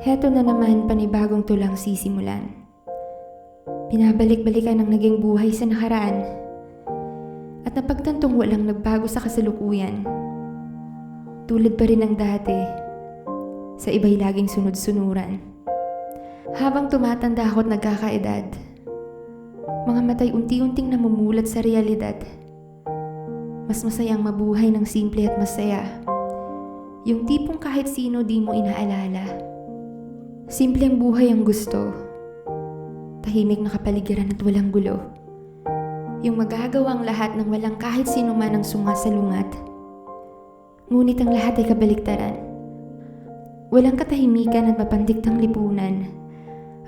Heto na naman panibagong tulang sisimulan. Pinabalik-balikan ang naging buhay sa nakaraan at napagtantong walang nagbago sa kasalukuyan. Tulad pa rin ng dati, sa iba'y laging sunod-sunuran. Habang tumatanda ako at nagkakaedad, mga matay unti-unting namumulat sa realidad. Mas masayang mabuhay ng simple at masaya. Yung tipong kahit sino di mo inaalala. Simple ang buhay ang gusto. Tahimik na kapaligiran at walang gulo. Yung magagawang lahat ng walang kahit sino man ang sumasalungat. Ngunit ang lahat ay kabaliktaran. Walang katahimikan at mapandiktang lipunan.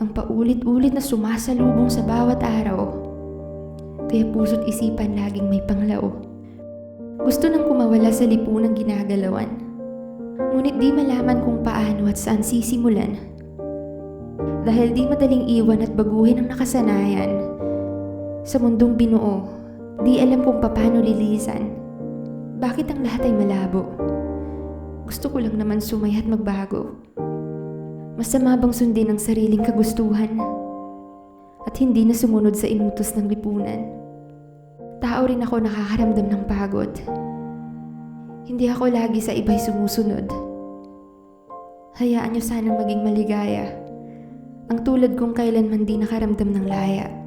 Ang paulit-ulit na sumasalubong sa bawat araw. Kaya puso't isipan laging may panglao. Gusto nang kumawala sa lipunang ginagalawan. Ngunit di malaman kung paano at saan sisimulan. Dahil di madaling iwan at baguhin ang nakasanayan. Sa mundong binuo, di alam kung paano lilisan. Bakit ang lahat ay malabo? Gusto ko lang naman sumaya at magbago. Masama bang sundin ang sariling kagustuhan? At hindi na sumunod sa inutos ng lipunan. Tao rin ako nakakaramdam ng pagod. Hindi ako lagi sa iba'y sumusunod. Hayaan niyo sanang maging maligaya. Ang tulad kong kailanman di nakaramdam ng laya.